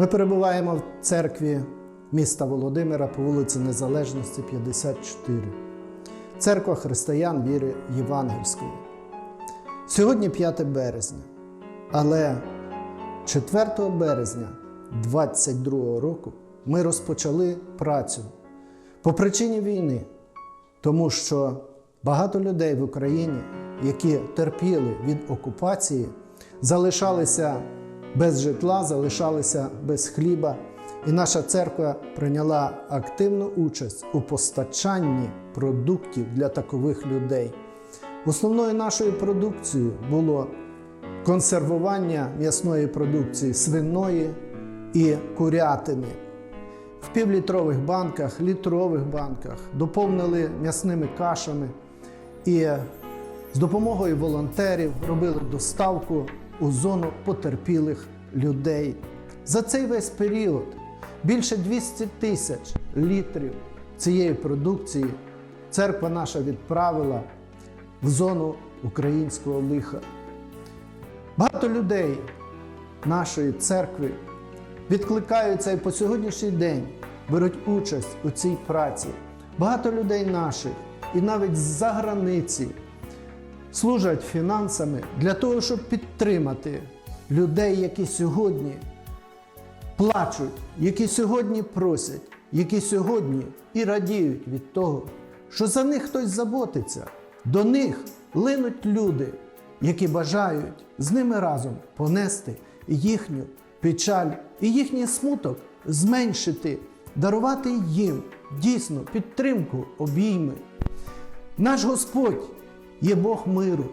Ми перебуваємо в церкві міста Володимира по вулиці Незалежності 54. Церква християн віри Євангельської. Сьогодні 5 березня, але 4 березня 22 року ми розпочали працю по причині війни, тому що багато людей в Україні, які терпіли від окупації, залишалися без житла, залишалися без хліба. І наша церква прийняла активну участь у постачанні продуктів для такових людей. Основною нашою продукцією було консервування м'ясної продукції свиної і курятини. В півлітрових банках, літрових банках доповнили м'ясними кашами і з допомогою волонтерів робили доставку у зону потерпілих людей. За цей весь період більше 200 тисяч літрів цієї продукції церква наша відправила в зону українського лиха. Багато людей нашої церкви відкликаються і по сьогоднішній день беруть участь у цій праці. Багато людей наших і навіть з-за границі служать фінансами для того, щоб підтримати людей, які сьогодні плачуть, які сьогодні просять, які сьогодні і радіють від того, що за них хтось заботиться. До них линуть люди, які бажають з ними разом понести їхню печаль і їхній смуток зменшити, дарувати їм дійсно підтримку, обійми. Наш Господь є Бог миру,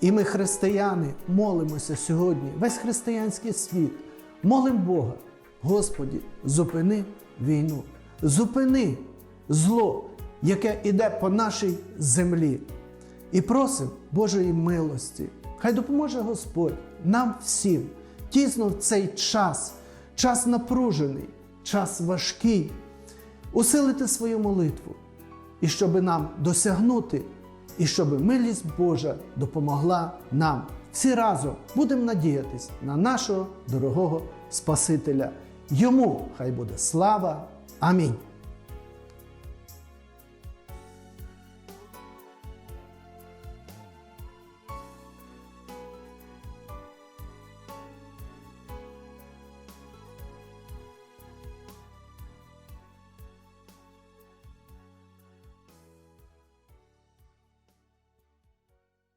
і ми, християни, молимося сьогодні, весь християнський світ, молимо Бога. Господі, зупини війну, зупини зло, яке іде по нашій землі. І просимо Божої милості. Хай допоможе Господь нам всім, тісно в цей час, час напружений, час важкий, усилити свою молитву, і щоб нам досягнути, і щоб милість Божа допомогла нам. Всі разом будемо надіятись на нашого дорогого Спасителя. Йому хай буде слава. Амінь.